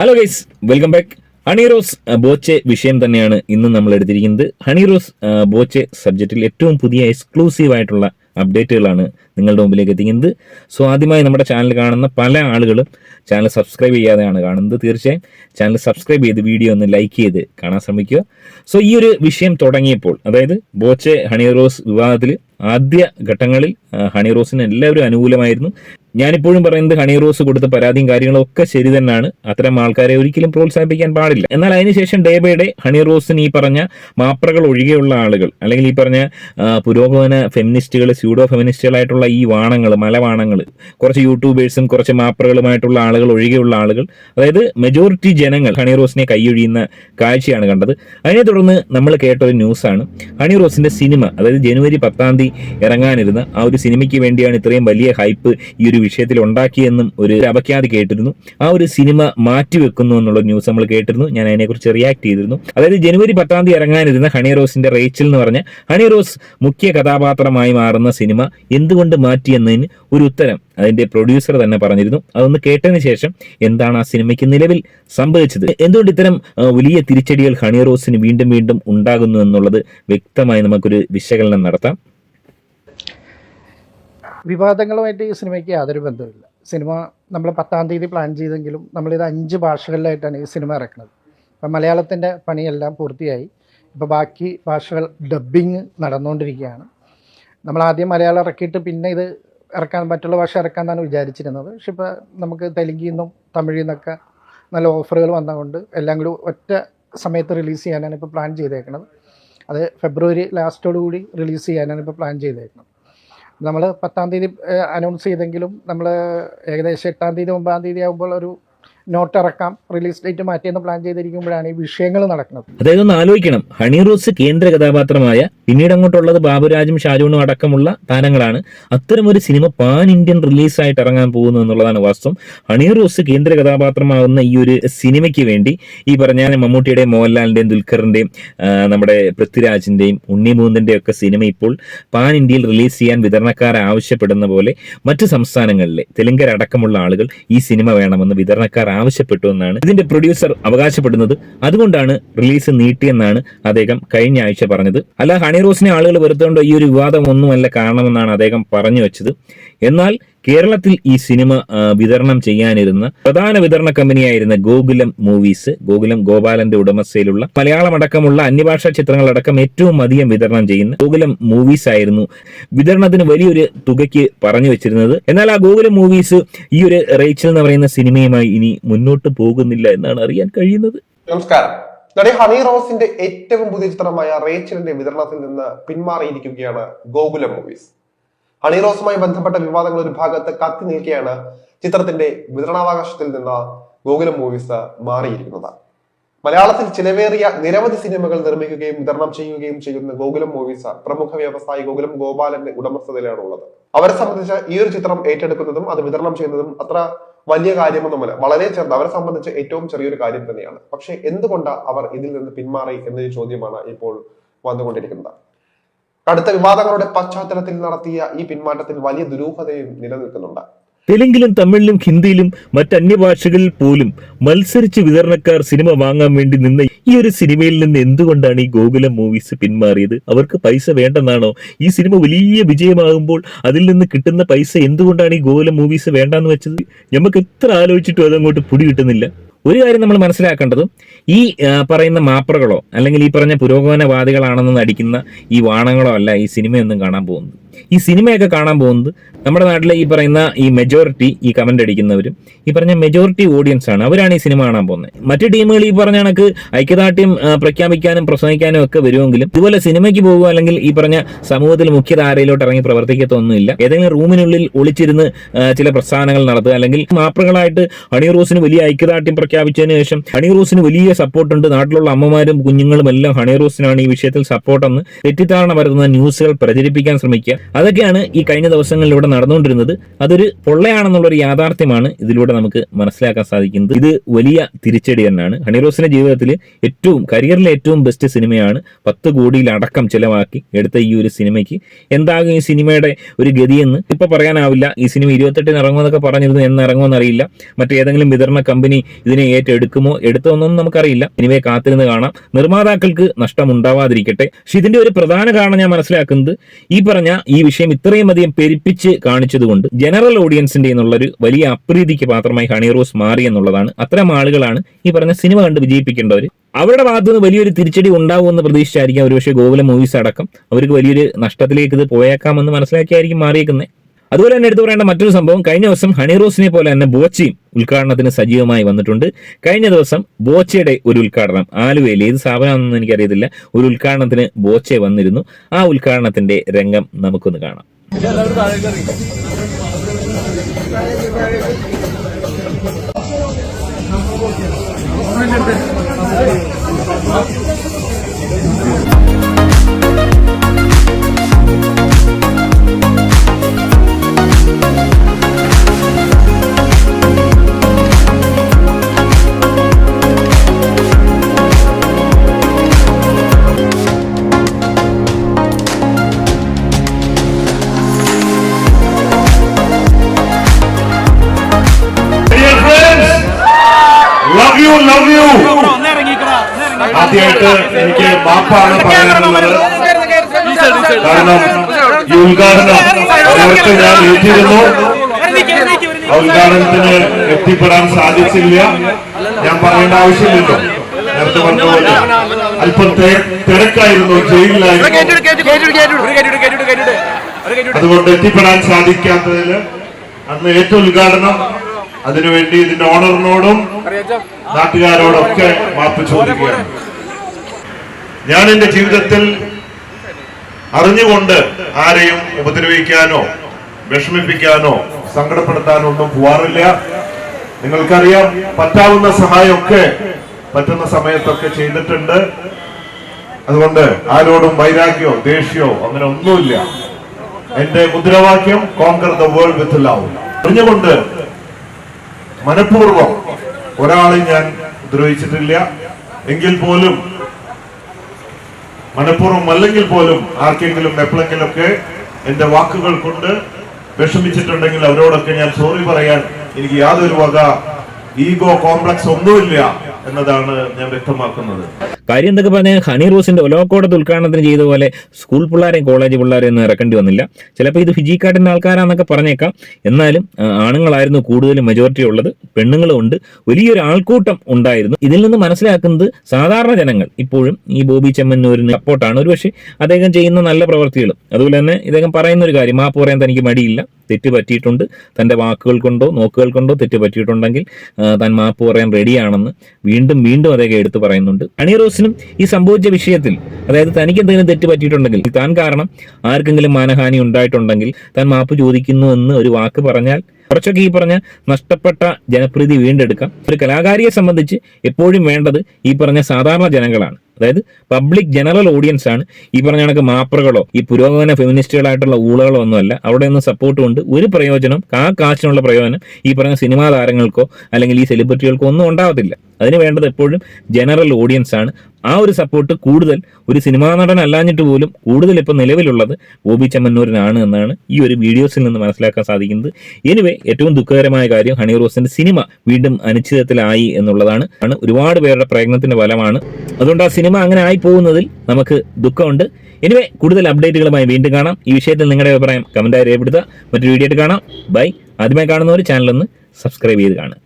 Hello guys welcome back Honey Rose Boche വിഷയം തന്നെയാണ് ഇന്ന് നമ്മൾ എടുത്തിരിക്കുന്നത്. ഹണിറോസ് ബോച്ചെ സബ്ജക്റ്റിൽ ഏറ്റവും പുതിയ എക്സ്ക്ലൂസീവ് ആയിട്ടുള്ള അപ്ഡേറ്റുകളാണ് നിങ്ങളുടെ മുമ്പിലേക്ക് എത്തിക്കുന്നത്. സോ ആദ്യമായി നമ്മുടെ ചാനൽ കാണുന്ന പല ആളുകളും ചാനൽ സബ്സ്ക്രൈബ് ചെയ്യാതെയാണ് കാണുന്നത്. തീർച്ചയായും ചാനൽ സബ്സ്ക്രൈബ് ചെയ്ത് വീഡിയോ ഒന്ന് ലൈക്ക് ചെയ്ത് കാണാൻ ശ്രമിക്കുക. സോ ഈ ഒരു വിഷയം തുടങ്ങിയപ്പോൾ അതായത് ബോച്ചെ ഹണിറോസ് വിവാഹത്തിൽ ആദ്യ ഘട്ടങ്ങളിൽ ഹണി റോസിന് എല്ലാവരും അനുകൂലമായിരുന്നു. ഞാനിപ്പോഴും പറയുന്നത് ഹണി റോസ് കൊടുത്ത പരാതിയും കാര്യങ്ങളും ഒക്കെ ശരി തന്നെയാണ്. അത്തരം ആൾക്കാരെ ഒരിക്കലും പ്രോത്സാഹിപ്പിക്കാൻ പാടില്ല. എന്നാൽ അതിനുശേഷം ഡേ ബൈ ഡേ ഹണി റോസിന് ഈ പറഞ്ഞ മാപ്രകൾ ഒഴികെയുള്ള ആളുകൾ അല്ലെങ്കിൽ ഈ പറഞ്ഞ പുരോഗമന ഫെമിനിസ്റ്റുകൾ സ്യൂഡോ ഫെമിനിസ്റ്റുകളായിട്ടുള്ള ഈ വാണങ്ങൾ മലവാണങ്ങൾ കുറച്ച് യൂട്യൂബേഴ്സും കുറച്ച് മാപ്രകളുമായിട്ടുള്ള ആളുകൾ ഒഴികെയുള്ള ആളുകൾ അതായത് മെജോറിറ്റി ജനങ്ങൾ ഹണി റോസിനെ കൈയൊഴിയുന്ന കാഴ്ചയാണ് കണ്ടത്. അതിനെ തുടർന്ന് നമ്മൾ കേട്ട ഒരു ന്യൂസാണ് ഹണി റോസിന്റെ സിനിമ അതായത് ജനുവരി പത്താം തീയതി ഇറങ്ങാനിരുന്ന ആ ഒരു സിനിമയ്ക്ക് വേണ്ടിയാണ് ഇത്രയും വലിയ ഹൈപ്പ് ഈ ഒരു വിഷയത്തിൽ ഉണ്ടാക്കിയെന്നും ഒരു അപഖ്യാതി കേട്ടിരുന്നു. ആ ഒരു സിനിമ മാറ്റിവെക്കുന്നു എന്നുള്ള ന്യൂസ് നമ്മൾ കേട്ടിരുന്നു. ഞാൻ അതിനെക്കുറിച്ച് റിയാക്ട് ചെയ്തിരുന്നു. അതായത് ജനുവരി പത്താം തീയതി ഇറങ്ങാനിരുന്ന ഹണി റോസിന്റെ റേച്ചിൽ എന്ന് പറഞ്ഞ ഹണി റോസ് മുഖ്യ കഥാപാത്രമായി മാറുന്ന സിനിമ എന്തുകൊണ്ട് മാറ്റി എന്നതിന് ഒരു ഉത്തരം അതിന്റെ പ്രൊഡ്യൂസർ തന്നെ പറഞ്ഞിരുന്നു. അതൊന്ന് കേട്ടതിന് ശേഷം എന്താണ് ആ സിനിമയ്ക്ക് നിലവിൽ സംഭവിച്ചത്? എന്തുകൊണ്ട് ഇത്തരം വലിയ തിരിച്ചടികൾ ഹണി റോസിന് വീണ്ടും വീണ്ടും ഉണ്ടാകുന്നു എന്നുള്ളത് വ്യക്തമായി നമുക്കൊരു വിശകലനം നടത്താം. വിവാദങ്ങളുമായിട്ട് ഈ സിനിമയ്ക്ക് യാതൊരു ബന്ധമില്ല സിനിമ നമ്മൾ പത്താം തീയതി പ്ലാൻ ചെയ്തെങ്കിലും നമ്മളിത് അഞ്ച് ഭാഷകളിലായിട്ടാണ് ഈ സിനിമ ഇറക്കുന്നത്. അപ്പം മലയാളത്തിന്റെ പണിയെല്ലാം പൂർത്തിയായി. ഇപ്പോൾ ബാക്കി ഭാഷകൾ ഡബ്ബിങ് നടന്നുകൊണ്ടിരിക്കുകയാണ് നമ്മൾ ആദ്യം മലയാളം ഇറക്കിയിട്ട് പിന്നെ ഇത് ഇറക്കാൻ മറ്റുള്ള ഭാഷ ഇറക്കാമെന്നാണ് വിചാരിച്ചിരുന്നത്. പക്ഷെ ഇപ്പോൾ നമുക്ക് തെലുങ്കിൽ നിന്നും തമിഴിൽ നിന്നൊക്കെ നല്ല ഓഫറുകൾ വന്നതുകൊണ്ട് എല്ലാം കൂടി ഒറ്റ സമയത്ത് റിലീസ് ചെയ്യാനാണ് ഇപ്പോൾ പ്ലാൻ ചെയ്തേക്കുന്നത് അത് ഫെബ്രുവരി ലാസ്റ്റോടുകൂടി റിലീസ് ചെയ്യാനാണ് ഇപ്പോൾ പ്ലാൻ ചെയ്തേക്കുന്നത് നമ്മൾ പത്താം തീയതി അനൗൺസ് ചെയ്തെങ്കിലും നമ്മൾ ഏകദേശം എട്ടാം തീയതി ഒമ്പതാം തീയതി ആകുമ്പോൾ ഒരു നോട്ട് ഇറക്കാം റിലീസ് ഡേറ്റ് മാറ്റിയെന്ന് പ്ലാൻ ചെയ്തിരിക്കുമ്പോഴാണ് ഈ വിഷയങ്ങൾ നടക്കുന്നത്. അതായത് ഒന്ന് ആലോചിക്കണം. ഹണി റോസ് കേന്ദ്ര കഥാപാത്രമായ പിന്നീട് അങ്ങോട്ടുള്ളത് ബാബുരാജും ഷാജുവിനും അടക്കമുള്ള താരങ്ങളാണ്. അത്തരം ഒരു സിനിമ പാൻ ഇന്ത്യൻ റിലീസായിട്ട് ഇറങ്ങാൻ പോകുന്നു എന്നുള്ളതാണ് വാസ്തവം. ഹണി റോസ് കേന്ദ്ര കഥാപാത്രമാകുന്ന ഈ ഒരു സിനിമയ്ക്ക് വേണ്ടി ഈ പറഞ്ഞ മമ്മൂട്ടിയുടെയും മോഹൻലാലിന്റെയും ദുൽഖറിന്റെയും നമ്മുടെ പൃഥ്വിരാജിന്റെയും ഉണ്ണിമൂന്നിന്റെയും ഒക്കെ സിനിമ ഇപ്പോൾ പാൻ ഇന്ത്യയിൽ റിലീസ് ചെയ്യാൻ വിതരണക്കാർ ആവശ്യപ്പെടുന്ന പോലെ മറ്റ് സംസ്ഥാനങ്ങളിലെ തെലുങ്കരടക്കമുള്ള ആളുകൾ ഈ സിനിമ വേണമെന്ന് വിതരണക്കാർ ആവശ്യപ്പെട്ടു എന്നാണ് ഇതിന്റെ പ്രൊഡ്യൂസർ അവകാശപ്പെടുന്നത്. അതുകൊണ്ടാണ് റിലീസ് നീട്ടിയെന്നാണ് അദ്ദേഹം കഴിഞ്ഞ ആഴ്ച പറഞ്ഞത്. അല്ല ഹണി റോസിനെ ആളുകൾ വെറുത്തുകൊണ്ട് ഈ ഒരു വിവാദം ഒന്നുമല്ല കാരണമെന്നാണ് അദ്ദേഹം പറഞ്ഞു വെച്ചത്. എന്നാൽ കേരളത്തിൽ ഈ സിനിമ വിതരണം ചെയ്യാനിരുന്ന പ്രധാന വിതരണ കമ്പനിയായിരുന്ന ഗോകുലം മൂവീസ് ഗോകുലം ഗോപാലന്റെ ഉടമസ്ഥയിലുള്ള മലയാളം അടക്കമുള്ള അന്യഭാഷാ ചിത്രങ്ങളടക്കം ഏറ്റവും അധികം വിതരണം ചെയ്യുന്ന ഗോകുലം മൂവീസ് ആയിരുന്നു. വിതരണത്തിന് വലിയൊരു തുകയ്ക്ക് പറഞ്ഞു വെച്ചിരുന്നത്. എന്നാൽ ആ ഗോകുലം മൂവീസ് ഈ ഒരു റേച്ചൽ എന്ന് പറയുന്ന സിനിമയുമായി ഇനി മുന്നോട്ട് പോകുന്നില്ല എന്നാണ് അറിയാൻ കഴിയുന്നത്. നമസ്കാരം. നടി ഹണി റോസിന്റെ ഏറ്റവും പുതിയ ചിത്രമായ റേച്ചലിന്റെ വിതരണത്തിൽ നിന്ന് പിന്മാറിയിരിക്കുകയാണ് ഗോകുലം മൂവീസ്. ഹണി റോസുമായി ബന്ധപ്പെട്ട വിവാദങ്ങൾ ഒരു ഭാഗത്ത് കത്തി നിൽക്കെയാണ് ചിത്രത്തിന്റെ വിതരണാവകാശത്തിൽ നിന്ന് ഗോകുലം മൂവീസ് മാറിയിരിക്കുന്നത്. മലയാളത്തിൽ ചിലവേറിയ നിരവധി സിനിമകൾ നിർമ്മിക്കുകയും വിതരണം ചെയ്യുകയും ചെയ്യുന്ന ഗോകുലം മൂവീസ് പ്രമുഖ വ്യവസായി ഗോകുലം ഗോപാലന്റെ ഉടമസ്ഥതയിലാണ് ഉള്ളത് അവരെ സംബന്ധിച്ച് ഈ ഒരു ചിത്രം ഏറ്റെടുക്കുന്നതും അത് വിതരണം ചെയ്യുന്നതും അത്ര വലിയ കാര്യമൊന്നുമല്ല. വളരെ ചെറുത്. അവരെ സംബന്ധിച്ച് ഏറ്റവും ചെറിയൊരു കാര്യം തന്നെയാണ്. പക്ഷെ എന്തുകൊണ്ട് അവർ ഇതിൽ നിന്ന് പിന്മാറി എന്നൊരു ചോദ്യമാണ് ഇപ്പോൾ വന്നുകൊണ്ടിരിക്കുന്നത്. കടുത്ത വിവാദങ്ങളുടെ പശ്ചാത്തലത്തിൽ നടത്തിയ ഈ പിന്മാറ്റത്തിൽ വലിയ ദുരൂഹതയും നിലനിൽക്കുന്നുണ്ട്. തെലുങ്കിലും തമിഴിലും ഹിന്ദിയിലും മറ്റ് അന്യഭാഷകളിൽ പോലും മത്സരിച്ച് വിതരണക്കാർ സിനിമ വാങ്ങാൻ വേണ്ടി നിന്ന ഈ ഒരു സിനിമയിൽ നിന്ന് എന്തുകൊണ്ടാണ് ഈ ഗോകുലം മൂവീസ് പിന്മാറിയത്? അവർക്ക് പൈസ വേണ്ടെന്നാണോ? ഈ സിനിമ വലിയ വിജയമാകുമ്പോൾ അതിൽ നിന്ന് കിട്ടുന്ന പൈസ എന്തുകൊണ്ടാണ് ഈ ഗോകുലം മൂവീസ് വേണ്ടെന്ന് വെച്ചത്? നമുക്ക് എത്ര ആലോചിച്ചിട്ടും അതങ്ങോട്ട് പിടി കിട്ടുന്നില്ല. ഒരു കാര്യം നമ്മൾ മനസ്സിലാക്കേണ്ടത് ഈ പറയുന്ന മാപ്പറകളോ അല്ലെങ്കിൽ ഈ പറഞ്ഞ പുരോഗമനവാദികളാണെന്ന് നടിക്കുന്ന ഈ വാണങ്ങളോ അല്ല ഈ സിനിമയൊന്നും കാണാൻ പോകുന്നത്. ഈ സിനിമയൊക്കെ കാണാൻ പോകുന്നത് നമ്മുടെ നാട്ടിലെ ഈ പറയുന്ന ഈ മെജോറിറ്റി ഈ കമന്റ് അടിക്കുന്നവരും ഈ പറഞ്ഞ മെജോറിറ്റി ഓഡിയൻസ് ആണ്. അവരാണ് ഈ സിനിമ കാണാൻ പോകുന്നത്. മറ്റു ടീമുകൾ ഈ പറഞ്ഞ കണക്ക് ഐക്യദാർഢ്യം പ്രഖ്യാപിക്കാനും പ്രസംഗിക്കാനും ഒക്കെ വരുമെങ്കിലും ഇതുപോലെ സിനിമയ്ക്ക് പോകുക അല്ലെങ്കിൽ ഈ പറഞ്ഞ സമൂഹത്തിൽ മുഖ്യധാരയിലോട്ട് ഇറങ്ങി പ്രവർത്തിക്കത്തൊന്നുമില്ല. ഏതെങ്കിലും റൂമിനുള്ളിൽ ഒളിച്ചിരുന്ന് ചില പ്രസ്ഥാനങ്ങൾ നടത്തുക അല്ലെങ്കിൽ മാപ്പുകളായിട്ട് ഹണി വലിയ ഐക്യദാർഢ്യം പ്രഖ്യാപിച്ചതിന് ശേഷം ഹണി റോസിന് വലിയ സപ്പോർട്ടുണ്ട് നാട്ടിലുള്ള അമ്മമാരും കുഞ്ഞുങ്ങളും എല്ലാം ഹണി റോസിനാണ് ഈ വിഷയത്തിൽ സപ്പോർട്ടെന്ന് തെറ്റിദ്ധാരണ വരുന്ന ന്യൂസുകൾ പ്രചരിപ്പിക്കാൻ ശ്രമിക്കുക. അതൊക്കെയാണ് ഈ കഴിഞ്ഞ ദിവസങ്ങളിലൂടെ നടന്നുകൊണ്ടിരുന്നത്. അതൊരു പൊള്ളയാണെന്നുള്ളൊരു യാഥാർത്ഥ്യമാണ് ഇതിലൂടെ നമുക്ക് മനസ്സിലാക്കാൻ സാധിക്കുന്നത്. ഇത് വലിയ തിരിച്ചടി തന്നെയാണ്. ഹണിറോസിന്റെ ജീവിതത്തിൽ ഏറ്റവും കരിയറിലെ ഏറ്റവും ബെസ്റ്റ് സിനിമയാണ് പത്ത് കോടിയിലടക്കം ചിലവാക്കി എടുത്ത ഈ ഒരു സിനിമയ്ക്ക്. എന്താകും ഈ സിനിമയുടെ ഒരു ഗതിയെന്ന് ഇപ്പൊ പറയാനാവില്ല. ഈ സിനിമ ഇരുപത്തെട്ടിന് ഇറങ്ങുമെന്നൊക്കെ പറഞ്ഞിരുന്നു എന്ന് ഇറങ്ങുമെന്ന് അറിയില്ല മറ്റേതെങ്കിലും വിതരണ കമ്പനി ഇതിനെ ഏറ്റെടുക്കുമോ എടുത്തോന്നൊന്നും നമുക്കറിയില്ല. സിനിമയെ കാത്തിരുന്ന് കാണാം. നിർമ്മാതാക്കൾക്ക് നഷ്ടമുണ്ടാവാതിരിക്കട്ടെ. പക്ഷെ ഇതിന്റെ ഒരു പ്രധാന കാരണം ഞാൻ മനസ്സിലാക്കുന്നത് ഈ പറഞ്ഞ ഈ വിഷയം ഇത്രയും അധികം പെരുപ്പിച്ച് കാണിച്ചതുകൊണ്ട് ജനറൽ ഓഡിയൻസിന്റെ എന്നുള്ളൊരു വലിയ അപ്രീതിക്ക് പാത്രമായി ഹണി റോസ് മാറി എന്നുള്ളതാണ് അത്തരം ആളുകളാണ് ഈ പറഞ്ഞ സിനിമ കണ്ട് വിജയിപ്പിക്കേണ്ടവർ അവരുടെ ഭാഗത്തുനിന്ന് വലിയൊരു തിരിച്ചടി ഉണ്ടാവുമെന്ന് പ്രതീക്ഷിച്ചായിരിക്കും ഒരുപക്ഷെ ഗോകുലം മൂവീസ് അടക്കം. അവർക്ക് വലിയൊരു നഷ്ടത്തിലേക്ക് ഇത് പോയേക്കാമെന്ന് മനസ്സിലാക്കിയായിരിക്കും മാറിയേക്കുന്നത് അതുപോലെ തന്നെ എടുത്തു പറയേണ്ട മറ്റൊരു സംഭവം കഴിഞ്ഞ ദിവസം ഹണിറോസിനെ പോലെ തന്നെ ബോച്ചിയും ഉദ്ഘാടനത്തിന് സജീവമായി വന്നിട്ടുണ്ട്. കഴിഞ്ഞ ദിവസം ബോച്ചയുടെ ഒരു ഉദ്ഘാടനം ആലുവയിൽ ഏത് സ്ഥാപനമാണെന്ന് എനിക്കറിയത്തില്ല ഒരു ഉദ്ഘാടനത്തിന് ബോച്ചെ വന്നിരുന്നു. ആ ഉദ്ഘാടനത്തിന്റെ രംഗം നമുക്കൊന്ന് കാണാം. Dear മാപ്പാണ് പറയുന്നത്. കാരണം ഈ ഉദ്ഘാടനം അവർക്ക് ഞാൻ ഏറ്റിരുന്നു ആ ഉദ്ഘാടനത്തിന് എത്തിപ്പെടാൻ സാധിച്ചില്ല. ഞാൻ പറയേണ്ട ആവശ്യമില്ലല്ലോ. നേരത്തെ പറഞ്ഞ പോലെ അല്പം തിരക്കായിരുന്നു ജയിലിലായിരുന്നു. അതുകൊണ്ട് എത്തിപ്പെടാൻ സാധിക്കാത്തതിൽ അന്ന് ഏറ്റവും ഉദ്ഘാടനം. അതിനുവേണ്ടി ഇതിന്റെ ഓണറിനോടും നാട്ടുകാരോടൊക്കെ മാപ്പ് ചോദിക്കുകയാണ്. ഞാൻ എന്റെ ജീവിതത്തിൽ അറിഞ്ഞുകൊണ്ട് ആരെയും ഉപദ്രവിക്കാനോ വിഷമിപ്പിക്കാനോ സങ്കടപ്പെടുത്താനോ ഒന്നും പോവാറില്ല. നിങ്ങൾക്കറിയാം പറ്റാവുന്ന സഹായമൊക്കെ പറ്റുന്ന സമയത്തൊക്കെ ചെയ്തിട്ടുണ്ട്. അതുകൊണ്ട് ആരോടും വൈരാഗ്യോ ദേഷ്യോ അങ്ങനെ ഒന്നുമില്ല. എന്റെ മുദ്രാവാക്യം conquer the world with love അറിഞ്ഞുകൊണ്ട് മനഃപൂർവം ഒരാളെ ഞാൻ ഉപദ്രവിച്ചിട്ടില്ല. എങ്കിൽ പോലും മനഃപൂർവം അല്ലെങ്കിൽ പോലും ആർക്കെങ്കിലും എപ്പോഴെങ്കിലും ഒക്കെ എന്റെ വാക്കുകൾ കൊണ്ട് വിഷമിച്ചിട്ടുണ്ടെങ്കിൽ അവരോടൊക്കെ ഞാൻ സോറി പറയാൻ എനിക്ക് യാതൊരു വക ഈഗോ കോംപ്ലക്സ് ഒന്നുമില്ല എന്നതാണ് ഞാൻ വ്യക്തമാക്കുന്നത്. കാര്യം എന്തൊക്കെ പറഞ്ഞാൽ ഹണി റോസിന്റെ ഒലോക്കോടത്ത് ഉദ്ഘാടനത്തിന് ചെയ്ത പോലെ സ്കൂൾ പിള്ളേരെയും കോളേജ് പിള്ളേരെയും ഒന്നും ഇറക്കേണ്ടി വന്നില്ല. ചിലപ്പോൾ ഇത് ഫിജിക്കാട്ടിന്റെ ആൾക്കാരാന്നൊക്കെ പറഞ്ഞേക്കാം. എന്നാലും ആണുങ്ങളായിരുന്നു കൂടുതലും മെജോറിറ്റി ഉള്ളത്. പെണ്ണുങ്ങളും ഉണ്ട്. വലിയൊരു ആൾക്കൂട്ടം ഉണ്ടായിരുന്നു. ഇതിൽ നിന്ന് മനസ്സിലാക്കുന്നത് സാധാരണ ജനങ്ങൾ. ഇപ്പോഴും ഈ ബോബി ചെമ്മന്നൂരിന് സപ്പോർട്ടാണ് ഒരുപക്ഷെ അദ്ദേഹം ചെയ്യുന്ന നല്ല പ്രവൃത്തികളും അതുപോലെ തന്നെ ഇദ്ദേഹം പറയുന്ന ഒരു കാര്യം മാപ്പ് പറയാൻ തനിക്ക് മടിയില്ല. തെറ്റ് പറ്റിയിട്ടുണ്ട് തന്റെ വാക്കുകൾ കൊണ്ടോ നോക്കുകൾ കൊണ്ടോ തെറ്റ് പറ്റിയിട്ടുണ്ടെങ്കിൽ താൻ മാപ്പ് പറയാൻ റെഡിയാണെന്ന് വീണ്ടും വീണ്ടും അദ്ദേഹം എടുത്തു പറയുന്നുണ്ട്. അണി റോസിനും ഈ സംഭവിച്ച വിഷയത്തിൽ അതായത് തനിക്ക് എന്തെങ്കിലും തെറ്റ് പറ്റിയിട്ടുണ്ടെങ്കിൽ താൻ കാരണം ആർക്കെങ്കിലും മാനഹാനി ഉണ്ടായിട്ടുണ്ടെങ്കിൽ താൻ മാപ്പ് ചോദിക്കുന്നു എന്ന് ഒരു വാക്ക് പറഞ്ഞാൽ കുറച്ചൊക്കെ ഈ പറഞ്ഞ നഷ്ടപ്പെട്ട ജനപ്രീതി വീണ്ടെടുക്കാം. ഒരു കലാകാരിയെ സംബന്ധിച്ച് എപ്പോഴും വേണ്ടത് ഈ പറഞ്ഞ സാധാരണ ജനങ്ങളാണ്. അതായത് പബ്ലിക് ജനറൽ ഓഡിയൻസ് ആണ്. ഈ പറഞ്ഞ കണക്ക് മാപ്രകളോ ഈ പുരോഗമന ഫെമിനിസ്റ്റുകളായിട്ടുള്ള ഊളകളോ ഒന്നുമല്ല. അവിടെ നിന്ന് സപ്പോർട്ട് കൊണ്ട് ഒരു പ്രയോജനം ആ കാശിനുള്ള പ്രയോജനം ഈ പറഞ്ഞ സിനിമാ താരങ്ങൾക്കോ അല്ലെങ്കിൽ ഈ സെലിബ്രിറ്റികൾക്കോ ഒന്നും ഉണ്ടാവത്തില്ല. അതിന് വേണ്ടത് എപ്പോഴും ജനറൽ ഓഡിയൻസ് ആണ്. ആ ഒരു സപ്പോർട്ട് കൂടുതൽ ഒരു സിനിമാ നടൻ അല്ലാഞ്ഞിട്ട് പോലും കൂടുതൽ ഇപ്പം നിലവിലുള്ളത് ബോബി ചെമ്മന്നൂരിനാണ് എന്നാണ് ഈ ഒരു വീഡിയോസിൽ നിന്ന് മനസ്സിലാക്കാൻ സാധിക്കുന്നത്. എനിവേ ഏറ്റവും ദുഃഖകരമായ കാര്യം ഹണി റോസിന്റെ സിനിമ വീണ്ടും അനിശ്ചിതത്തിലായി എന്നുള്ളതാണ്. ആണ് ഒരുപാട് പേരുടെ പ്രയത്നത്തിന്റെ ഫലമാണ്. അതുകൊണ്ട് ആ സിനിമ അങ്ങനെ ആയി പോകുന്നതിൽ നമുക്ക് ദുഃഖമുണ്ട്. എനിവേ കൂടുതൽ അപ്ഡേറ്റുകളുമായി വീണ്ടും കാണാം. ഈ വിഷയത്തിൽ നിങ്ങളുടെ അഭിപ്രായം കമന്റായി രേഖപ്പെടുത്തുക. മറ്റൊരു വീഡിയോ ആയിട്ട് കാണാം. ബൈ ആദ്യമായി കാണുന്നവർ ചാനലൊന്ന് സബ്സ്ക്രൈബ് ചെയ്ത് കാണുക.